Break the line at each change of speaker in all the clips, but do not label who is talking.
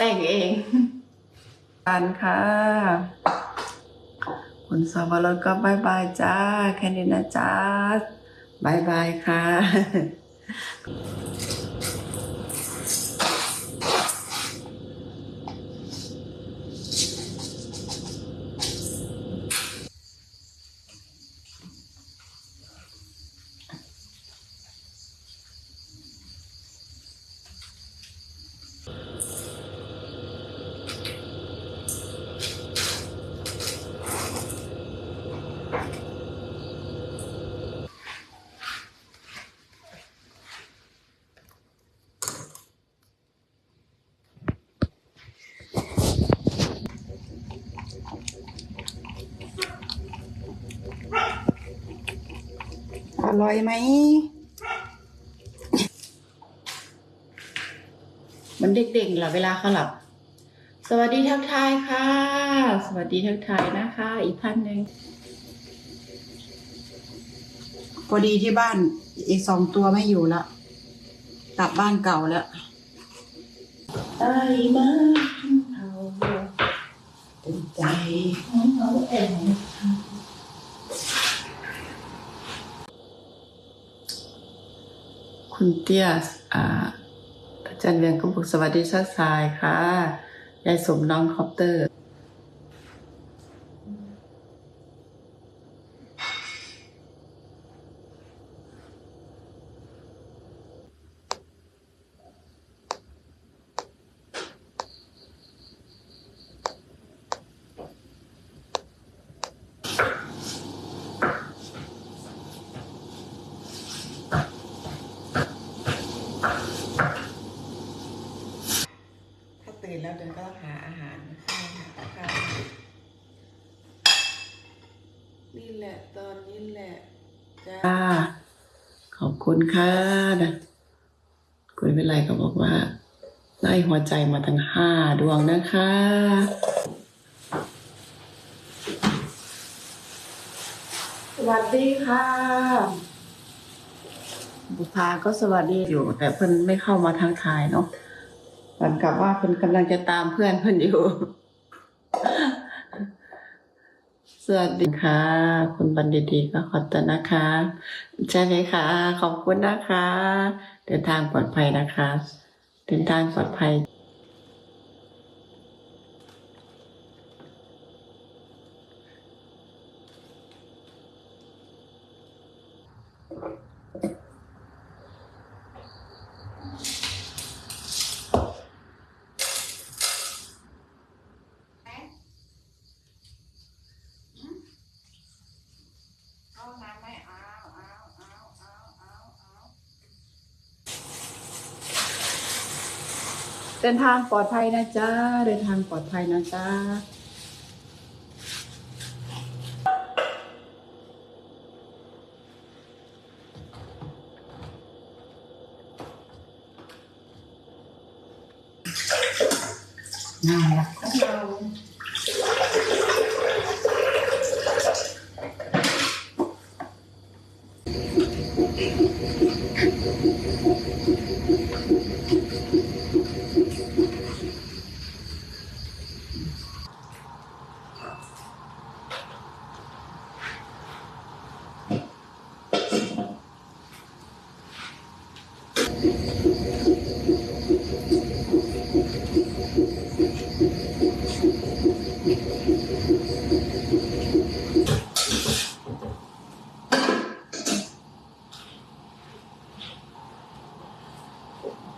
แต่งเอง
กันค่ะ คุณสวรสก็บายบายจ้า แค่นี้นะจ้าบายบายค่ะ ร่อยไหม
มันเด็กๆเหรอเวลาเขาหลับ สวัสดีทักทายค่ะ สวัสดีทักทายนะคะ อีกพันหนึ่ง
พอดีที่บ้านอีกสองตัวไม่อยู่ล้วกลับบ้านเก่าแล้ว
ไอ้มาเขาเป็นใจของเขาเอง
คุณเตี้ยอาจารย์เวียงก็บอกสวัสดีชักสายค่ะ ยายสมน้องคอปเตอร์ ถ้าตื่นแล้วเดินก็หาอาหารข้าวหาข้าวนี่แหละตอนนี้แหละจ้า ข อบคุณค่ะนะคุณวิไลก็บอกว่า ได้หัวใจมาทั้งห้าดวงนะคะ
สวัสดีค่ะ
บุพาก็สวัสดีอยู่ แต่เพิ่นไม่เข้ามาทางทายเนาะเหมือนกับว่าเพิ่นกำลังจะตามเพื่อนเพิ่นอยู่ ส วัสดีค่ะ คุณบันดิตดีก็ขอบคุณนะคะ ใช่ไหมคะขอบคุณนะคะ เดินทางปลอดภัยนะคะ เดินทางปลอดภัย
เดินทางปลอดภัยนะจ๊ะ เดินทางปลอดภัยนะจ๊ะ
น่ารัก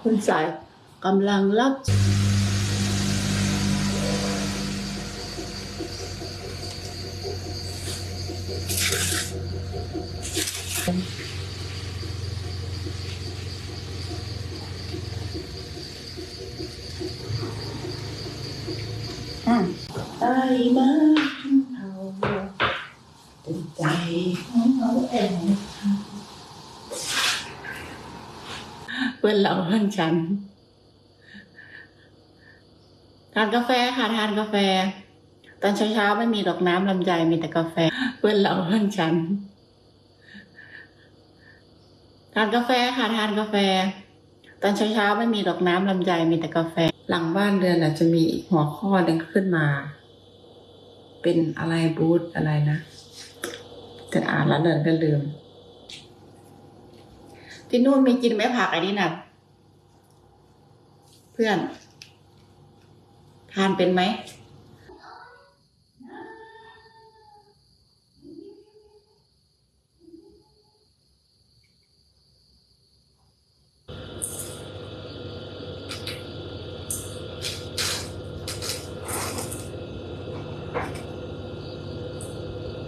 คุณสายกำลังรับ
ไอ้มาเขาเป็นใจของเขาเอง
เพื่อนเราเพื่อนฉัน ทานกาแฟค่ะทานกาแฟ ตอนเช้าๆไม่มีดอกน้ำลำไยมีแต่กาแฟ เพื่อนเราเพื่อนฉัน ทานกาแฟค่ะทานกาแฟ
ตอนเช้าๆไม่มีดอกน้ำลำไยมีแต่กาแฟ
หลังบ้านเรือนอาจจะมีหัวข้อหนึ่งขึ้นมา เป็นอะไรบูธอะไรนะ จะอ่านแล้วเดินก็ลืม
ที่นู่นมีกินไม้ผักอันนี้น่ะเพื่อน ทานเป็นไหม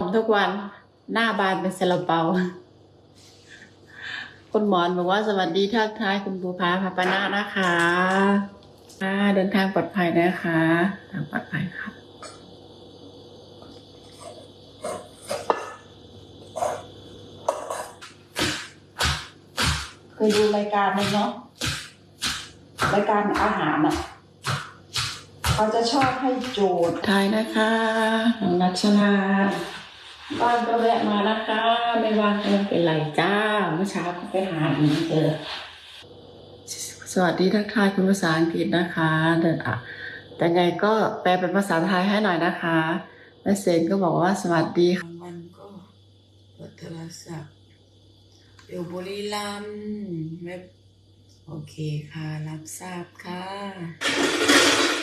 ผมทุกวัน หน้าบานเป็นซาลาเปา คุณหมอนบอกว่าสวัสดีทักทายคุณบูพาพาปนานะคะค่ะเดินทางปลอดภัยนะคะ ทางปลอดภัยครับเคยดูรายการไหมเนาะรายการอาหารอะเขาจะชอบให้โจทย์
ทายนะคะน้องรัชนา
ว่างก็แวะมานะคะ ไม่ว่างก็ไม่เป็นไรจ้า เมื่อเช้าก็ไปหาอีกเจอ
สวัสดีทักทายคุณภาษาอังกฤษนะคะ เดินอะ แต่ไงก็แปลเป็นภาษาไทยให้หน่อยนะคะแม่เซนก็บอกว่าสวัสดีค่ะมันก็เปิดโทรศัพท์อยู่บุรีรัมย์ไม่โอเคค่ะ รับทราบค่ะ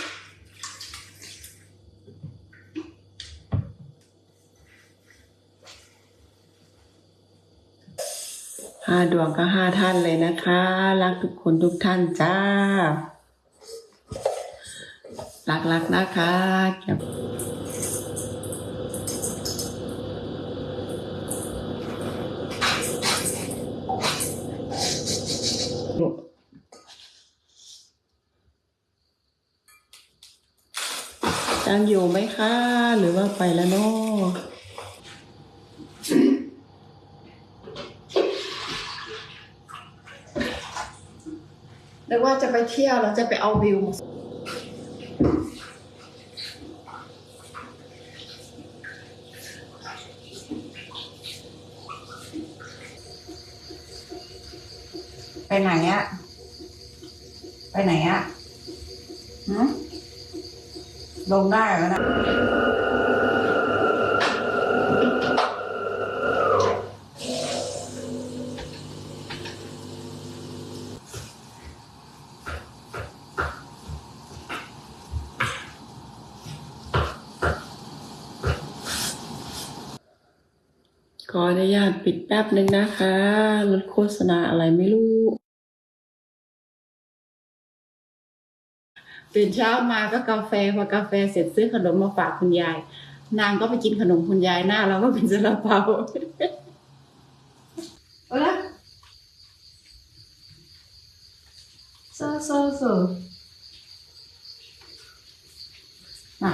ห้าดวงก็ห้าท่านเลยนะคะ รักทุกคนทุกท่านจ้า รักๆนะคะเก็บยังอยู่ไหมคะ หรือว่าไปแล้วเนาะ
นึกว่าจะไปเที่ยวแล้วจะไปเอาวิว ไปไหนอะไปไหนอะหืมลงได้แล้วนะ
ขออนุญาตปิดแป๊บหนึ่งนะคะรถโฆษณาอะไรไม่รู้
ตื่นเช้ามาก็กาแฟพอกาแฟเสร็จซื้อขนมมาฝากคุณยาย นางก็ไปกินขนมคุณยายหน้าเราก็เป็นซาลาเปาเอาละโซโซโซอะ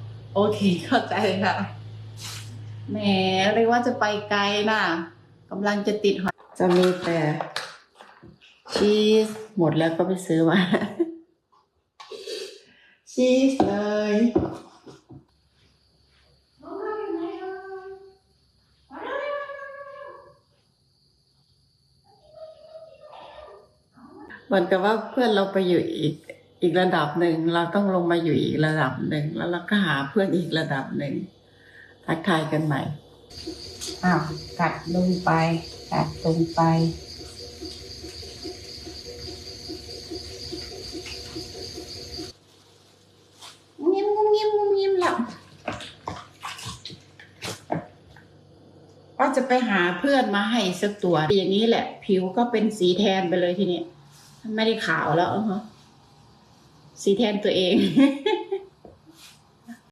โอเคเข้าใจค่ะแหมเรียกว่าจะไปไกลน่ะกำลังจะติดหอย
จะมีแต่ชีสหมดแล้วก็ไปซื้อมา ชีสเลยเหมือนกับว่าเพื่อนเราไปอยู่อีก อีกระดับหนึ่งเราต้องลงมาอยู่อีกระดับหนึ่งแล้วเราก็หาเพื่อนอีกระดับหนึ่งทักทายกันใหม่
อ้าวกัดลงไปกัดตรงไปงุ้มยิ้มงุ้มยิ้มงุ้มยิ้มแล้วก็จะไปหาเพื่อนมาให้สักตัว อย่างนี้แหละ ผิวก็เป็นสีแทนไปเลยทีนี้ไม่ได้ขาวแล้วอะฮะ สีแทนตัวเอง